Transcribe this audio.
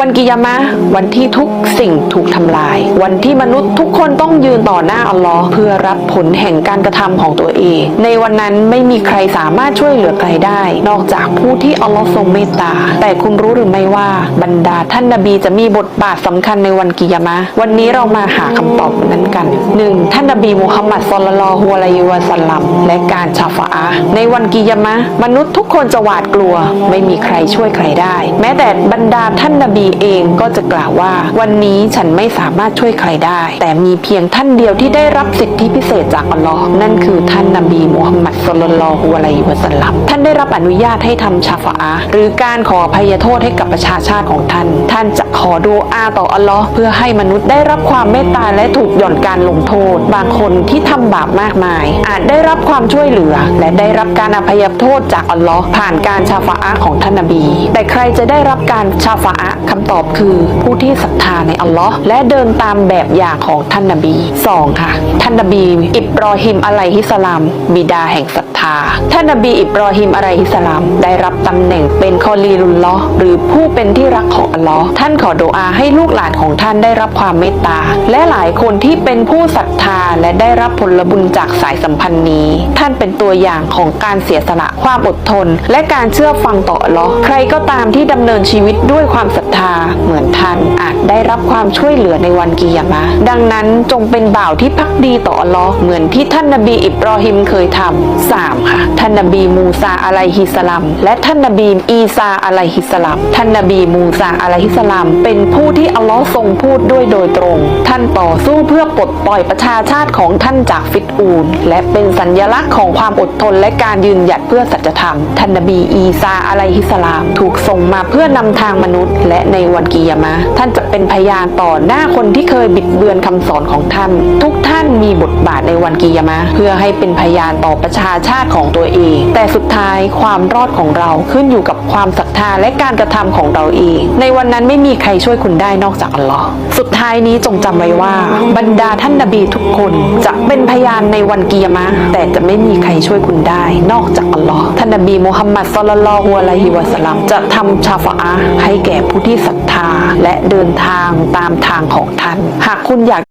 วันกิยามะวันที่ทุกสิ่งถูกทำลาย วันที่มนุษย์ทุกคนต้องยืนต่อหน้าอัลลอฮ์เพื่อรับผลแห่งการกระทำของตัวเอง ในวันนั้นไม่มีใครสามารถช่วยเหลือใครได้ นอกจากผู้ที่อัลลอฮ์ทรงเมตตา แต่คุณรู้หรือไม่ว่าบรรดาท่านนบีจะมีบทบาทสำคัญในวันกิยามะวันนี้เรามาหาคำตอบนั้นกัน 1. ท่านนบีมุฮัมมัดศ็อลลัลลอฮุอะลัยวะสัลลัมและการชาฟาอะในวันกิยามะมนุษย์ทุกคนจะหวาดกลัว ไม่มีใครช่วยใครได้ แม้แต่บรรดาท่านนบีเองก็จะกล่าวว่า วันนี้ฉันไม่สามารถช่วยใครได้ แต่มีเพียงท่านเดียวที่ได้รับสิทธิพิเศษจากอัลลอฮ์นั่นคือท่านนบีมุฮัมมัดศ็อลลัลลอฮุอะลัยวะสัลลัมท่านได้รับอนุญาตให้ทำชาฟาอะหรือการขออภัยโทษให้กับประชาชาติของท่าน ท่านจะขอดูอาต่ออัลลอฮ์เพื่อให้มนุษย์ได้รับความเมตตาและถูกหย่อนการลงโทษ บางคนที่ทำบาปมากมาย อาจได้รับความช่วยเหลือ และได้รับการอภัยโทษจากอัลลอฮ์ผ่านการชาฟาอะของท่านนบี แต่ใครจะได้รับการชาฟาอะคำตอบคือผู้ที่ศรัทธาในอัลลอฮ์และเดินตามแบบอย่างของท่านนบี 2. ค่ะ ท่านนบี อิบรอฮิมอะลัยฮิสลาม บิดาแห่งศรัทธา ท่านนบีอิบรอฮิมอะลัยฮิสลาม ได้รับตำแหน่งเป็นคอลีลุลลอฮ์หรือผู้เป็นที่รักของอัลลอฮ์ท่านขอดุอาให้ลูกหลานของท่านได้รับความเมตตา และหลายคนที่เป็นผู้ศรัทธาและได้รับผลบุญจากสายสัมพันธ์นี้ ท่านเป็นตัวอย่างของการเสียสละความอดทน และการเชื่อฟังต่ออัลลอฮ์ใครก็ตามที่ดำเนินชีวิตด้วยความศรัทธาาเหมือนท่านอาจ รับความช่วยเหลือในวันกิยามะ ดังนั้นจงเป็นบ่าวที่พักดีต่ออัลลอฮ์เหมือนที่ท่านนบีอิบรอฮิมเคยทำสามค่ะ ท่านนบีมูซาอะลัยฮิสลามและท่านนบีอีซาอะลัยฮิสลามท่านนบีมูซาอะลัยฮิสลามเป็นผู้ที่อัลลอฮ์ทรงพูดด้วยโดยตรง ท่านต่อสู้เพื่อปลดปล่อยประชาชาติของท่านจากฟิตอูน และเป็นสัญญลักษณ์ของความอดทนและการยืนหยัดเพื่อสัจธรรม ท่านนบีอีซาอะลัยฮิสลามถูกส่งมาเพื่อนำทางมนุษย์ และในวันกิยามะท่านจะเป็นพยยานต่อหน้าคนที่เคยบิดเบือนคำสอนของท่าน ทุกท่านมีบทบาทในวันกิยามะ เพื่อให้เป็นพยานต่อประชาชาติของตัวเอง แต่สุดท้ายความรอดของเราขึ้นอยู่กับความศรัทธาและการกระทำของเราเอง ในวันนั้นไม่มีใครช่วยคุณได้นอกจากอัลลอฮ์สุดท้ายนี้จงจำไว้ว่า บรรดาท่านนบีทุกคนจะเป็นพยานในวันกิยามะ แต่จะไม่มีใครช่วยคุณได้ นอกจากอัลลอฮ์ท่านนบีมุฮัมมัดศ็อลลัลลอฮุอะลัยฮิวะสัลลัมจะทำชาฟาอะให้แก่ผู้ที่ศรัทธาและเดินทางางตามทางของท่าน หากคุณอยาก